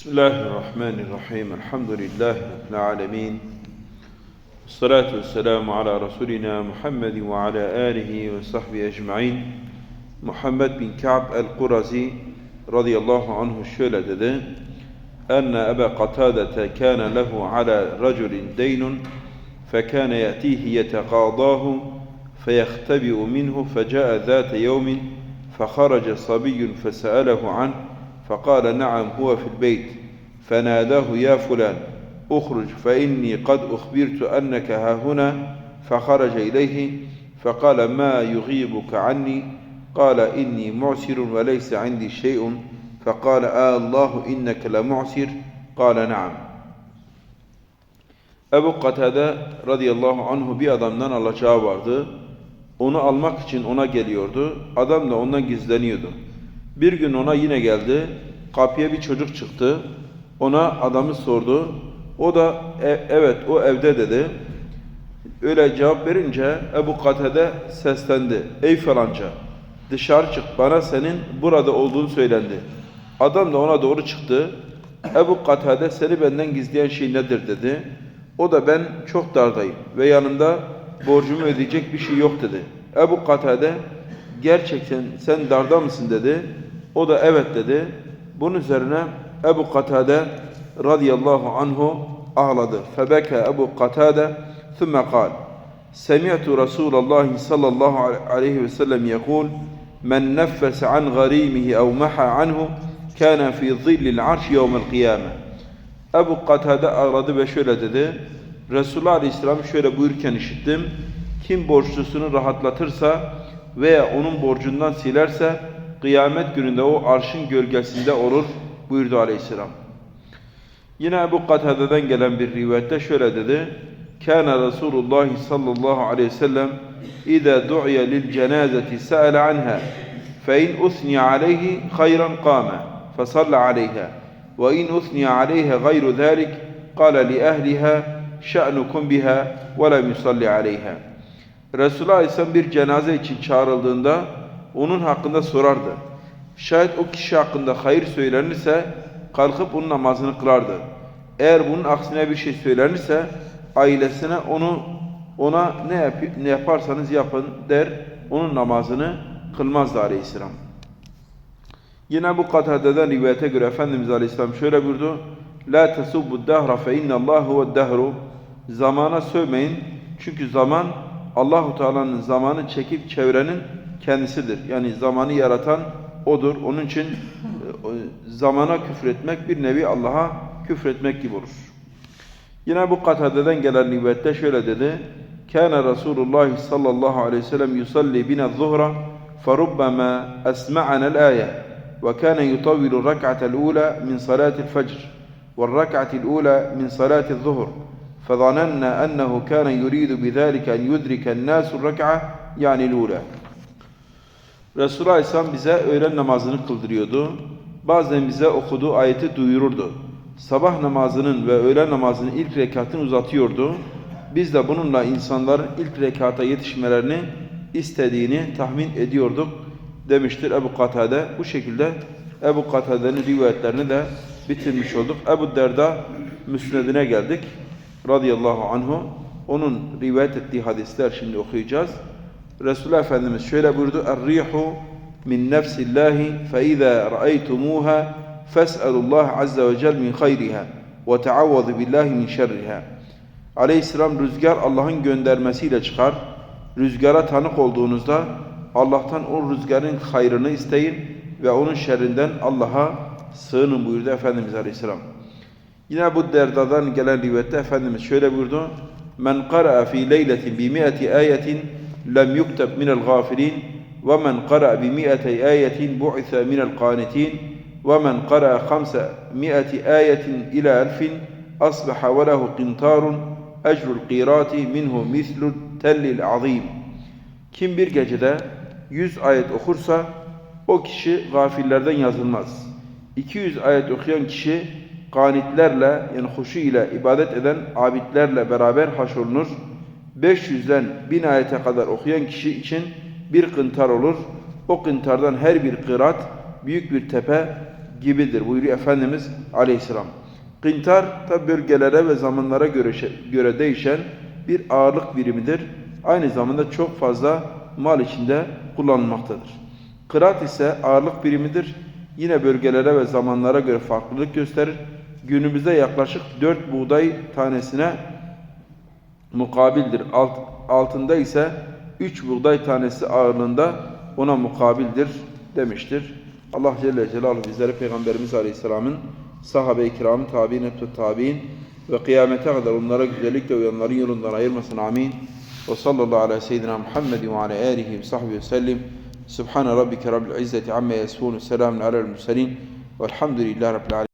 بسم الله الرحمن الرحيم. الحمد لله رب العالمين. والصلاة والسلام على رسولنا محمد وعلى آله وصحبه أجمعين. محمد بن كعب القرزي رضي الله عنه şöyle أن أبا قتادة كان له على رجل دين فكان يأتيه يتقاضاه فيختبئ منه فجاء ذات يوم فخرج صبي فسأله عنه فقال نعم هو في البيت فناداه يا فلان اخرج فإني قد أخبرت أنك ها هنا فخرج إليه فقال ما يغيبك عني قال إني معسر وليس عندي شيء فقال آه الله إنك لمعسر قال نعم Ebu Katade radıyallahu anhu bir adamdan alacağı vardı. Onu almak için ona geliyordu. Adam da ondan gizleniyordu. Bir gün ona yine geldi. Kapıya bir çocuk çıktı. Ona adamı sordu. O da "E- evet o evde dedi. Öyle cevap verince Ebu Katade seslendi. Ey falanca dışarı çık bana senin burada olduğunu söylendi. Adam da ona doğru çıktı. Ebu Katade seni benden gizleyen şey nedir dedi. O da ben çok dardayım ve yanımda borcumu ödeyecek bir şey yok dedi. Ebu Katade gerçekten sen darda mısın dedi. O da evet dedi. Bunun üzerine Ebu Katade radıyallahu anhu ağladı. Febeke Ebu Katade thumma kal. Semi'tu Resulallah sallallahu aleyhi ve sellem yekul men neffes an garimihi ev meha anhu kana fi zillil arş yevmel kıyame. Ebu Katade ağladı ve şöyle dedi. Resulullah Aleyhisselam şöyle buyurken işittim. Kim borçlusunu rahatlatırsa veya onun borcundan silerse kıyamet gününde o arşın gölgesinde olur buyurdu Aleyhisselam. Yine Ebu Katade'den gelen bir rivayette şöyle dedi. Kana Resulullah sallallahu aleyhi ve sellem anha fe in usniya aleyhi hayran qama fasalla aleyha ve in usniya aleyha gayru zalik qala li ahliha şa'nukum biha ve lem yusalli aleyha Resulullah Aleyhisselam bir cenaze için çağrıldığında onun hakkında sorardı. Şayet o kişi hakkında hayır söylenirse kalkıp onun namazını kılardı. Eğer bunun aksine bir şey söylenirse ailesine onu ona ne, yap ne yaparsanız yapın der. Onun namazını kılmazdı aleyhisselam. Yine bu Katade'den rivayete göre Efendimiz Aleyhisselam şöyle buyurdu. La tesubbu dehra fe innallahu huve dehru. Zamana sövmeyin. Çünkü zaman Allahu Teala'nın zamanı çekip çevrenin kendisidir. Yani zamanı yaratan odur. Onun için e, zamana küfretmek bir nevi Allah'a küfretmek gibi olur. Yine bu Katade'den gelen rivayette şöyle dedi. Kana Resulullah sallallahu aleyhi ve sellem yusalli bina zuhra ferubbama esma'ana al-aya ve kana yutawwilu rak'ata al-ula min salati al-fajr والركعة الأولى من صلاة الظهر فظننا أنه كان يريد بذلك أن يدرك الناس الركعة يعني الأولى Resulullah Aleyhisselam bize öğlen namazını kıldırıyordu. Bazen bize okuduğu ayeti duyururdu. Sabah namazının ve öğlen namazının ilk rekatını uzatıyordu. Biz de bununla insanların ilk rekata yetişmelerini istediğini tahmin ediyorduk demiştir Ebu Katade. Bu şekilde Ebu Katade'nin rivayetlerini de bitirmiş olduk. Ebu Derda müsnedine geldik. Radıyallahu anhu. Onun rivayet ettiği hadisler şimdi okuyacağız. Resulullah Efendimiz şöyle buyurdu. Er-rihu min nefsillahi fe izâ ra'aytumuha fes'elullah azze ve cel min hayriha ve teavvazu billahi min şerriha. Aleyhisselam rüzgar Allah'ın göndermesiyle çıkar. Rüzgara tanık olduğunuzda Allah'tan o rüzgarın hayrını isteyin ve onun şerrinden Allah'a sığının buyurdu Efendimiz Aleyhisselam. Yine bu derdadan gelen rivayette Efendimiz şöyle buyurdu. Men qara'a fi leyletin bi mi'ati ayetin lem yukteb minel gafilin ve men qara'a bi mi'ati ayetin bu'itha minel qanitin ve men qara'a khamsa mi'ati ayetin ila elfin asbaha ve lehu qintarun ecrul qirati minhu mislu tellil azim. Kim bir gecede 100 ayet okursa o kişi gafillerden yazılmaz. 200 ayet okuyan kişi kanitlerle yani huşu ile ibadet eden abidlerle beraber haşrolunur. 500'den 1000 ayete kadar okuyan kişi için bir kıntar olur. O kıntardan her bir kırat büyük bir tepe gibidir buyuruyor Efendimiz Aleyhisselam. Kintar tabi bölgelere ve zamanlara göre, göre değişen bir ağırlık birimidir. Aynı zamanda çok fazla mal içinde kullanılmaktadır. Kırat ise ağırlık birimidir. Yine bölgelere ve zamanlara göre farklılık gösterir. Günümüzde yaklaşık 4 buğday tanesine mukabildir. Alt, altında ise 3 buğday tanesi ağırlığında ona mukabildir demiştir. Allah Celle Celaluhu bizleri Peygamberimiz Aleyhisselam'ın sahabe-i kiramın tabi'in etü tabi'in ve kıyamete kadar onlara güzellikle uyanların yolundan ayırmasın amin. Ve sallallahu ala seyyidina Muhammedin ve ala alihi ve sahbihi ve sellim. Subhane rabbike rabbil izzeti amme yasifun. Selamun alel murselin. Velhamdülillahi rabbil alemin.